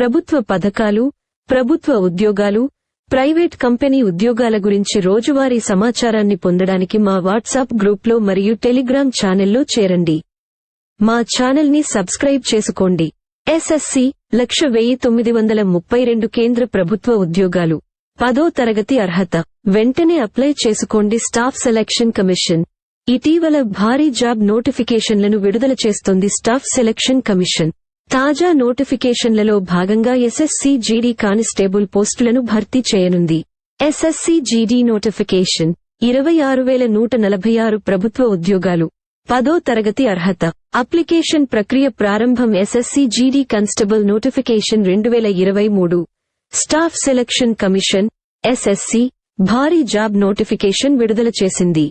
ప్రభుత్వ పథకాలు ప్రభుత్వ ఉద్యోగాలు ప్రైవేట్ కంపెనీ ఉద్యోగాల గురించి రోజువారీ సమాచారాన్ని పొందడానికి మా వాట్సాప్ గ్రూప్లో మరియు టెలిగ్రామ్ ఛానల్లో చేరండి. మా ఛానల్ని సబ్స్క్రైబ్ చేసుకోండి. ఎస్ఎస్సి లక్ష వెయ్యి తొమ్మిది వందల ముప్పై రెండు కేంద్ర ప్రభుత్వ ఉద్యోగాలు. పదో తరగతి అర్హత. వెంటనే అప్లై చేసుకోండి స్టాఫ్ సెలక్షన్ కమిషన్. ఇటీవల భారీ జాబ్ నోటిఫికేషన్లను విడుదల చేస్తోంది స్టాఫ్ సెలక్షన్ కమిషన్. తాజా నోటిఫికేషన్లలో భాగంగా ఎస్ఎస్సీ జీడీ కానిస్టేబుల్ పోస్టులను భర్తీ చేయనుంది. ఎస్ఎస్సీ జీడీ నోటిఫికేషన్ ఇరవై ఆరు వేల నూట నలభై ఆరు ప్రభుత్వ ఉద్యోగాలు పదో తరగతి అర్హత. అప్లికేషన్ ప్రక్రియ ప్రారంభం ఎస్ఎస్సీ జీడీ కానిస్టేబుల్ నోటిఫికేషన్ రెండు వేల ఇరవై మూడు. స్టాఫ్ సెలక్షన్ కమిషన్ ఎస్ఎస్సీ భారీ జాబ్ నోటిఫికేషన్ విడుదల చేసింది.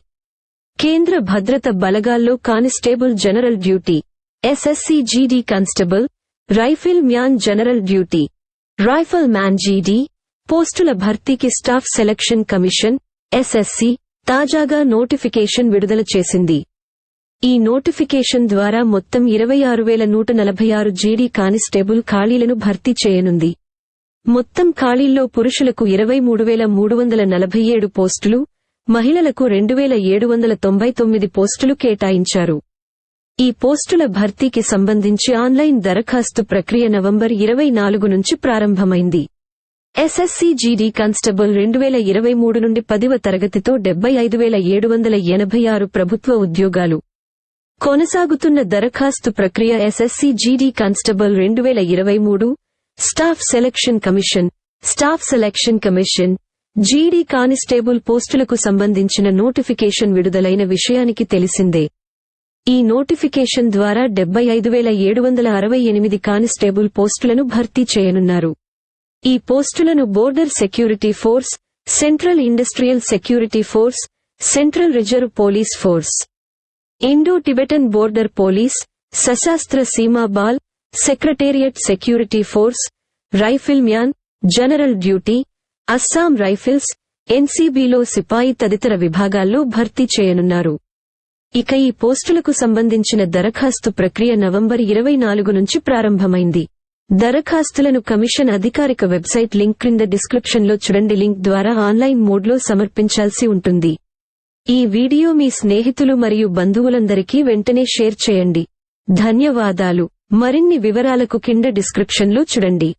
కేంద్ర భద్రత బలగాల్లో constable general duty SSC GD constable rifleman general duty rifleman GD పోస్టుల భర్తీకి స్టాఫ్ సెలక్షన్ కమిషన్ ఎస్ఎస్సి తాజాగా నోటిఫికేషన్ విడుదల చేసింది. ఈ నోటిఫికేషన్ ద్వారా మొత్తం ఇరవై ఆరు వేల నూట నలభై ఆరు జీడీ కానిస్టేబుల్ ఖాళీలను భర్తీ చేయనుంది. మొత్తం ఖాళీల్లో పురుషులకు ఇరవై మూడు వేల మూడు వందల నలభై ఏడు పోస్టులు మహిళలకు రెండు వేల ఏడు వందల తొంభై తొమ్మిది పోస్టులు కేటాయించారు. ఈ పోస్టుల భర్తీకి సంబంధించి ఆన్లైన్ దరఖాస్తు ప్రక్రియ నవంబర్ ఇరవై నాలుగు నుంచి ప్రారంభమైంది. ఎస్ఎస్సీ జీడీ కానిస్టేబుల్ రెండు వేల ఇరవై మూడు నుండి పదివ తరగతితో డెబ్బై ఐదు వేల ఏడు వందల ఎనభై ఆరు ప్రభుత్వ ఉద్యోగాలు. కొనసాగుతున్న దరఖాస్తు ప్రక్రియ ఎస్ఎస్సీ జీడీ కానిస్టేబుల్ రెండు వేల ఇరవై మూడు staff selection commission staff selection commission GD constable పోస్టులకు సంబంధించిన నోటిఫికేషన్ విడుదలైన విషయానికి తెలిసిందే. ఈ నోటిఫికేషన్ ద్వారా డెబ్బై ఐదు వేల ఏడు వందల అరవై ఎనిమిది కానిస్టేబుల్ పోస్టులను భర్తీ చేయనున్నారు. ఈ పోస్టులను border security force central industrial security force central reserve police force Indo Tibetan border police Sashastra Seema Bal secretariat security force rifleman general duty Assam rifles ఎన్సీబీలో సిపాయి తదితర విభాగాల్లో భర్తీ చేయనున్నారు. ఇక ఈ పోస్టులకు సంబంధించిన దరఖాస్తు ప్రక్రియ నవంబర్ ఇరవై నాలుగు నుంచి ప్రారంభమైంది. దరఖాస్తులను కమిషన్ అధికారిక వెబ్సైట్ లింక్ క్రింద డిస్క్రిప్షన్లో చూడండి. లింక్ ద్వారా ఆన్లైన్ మోడ్లో సమర్పించాల్సి ఉంటుంది. ఈ వీడియో మీ స్నేహితులు మరియు బంధువులందరికీ వెంటనే షేర్ చేయండి. ధన్యవాదాలు. మరిన్ని వివరాలకు కింద డిస్క్రిప్షన్లో చూడండి.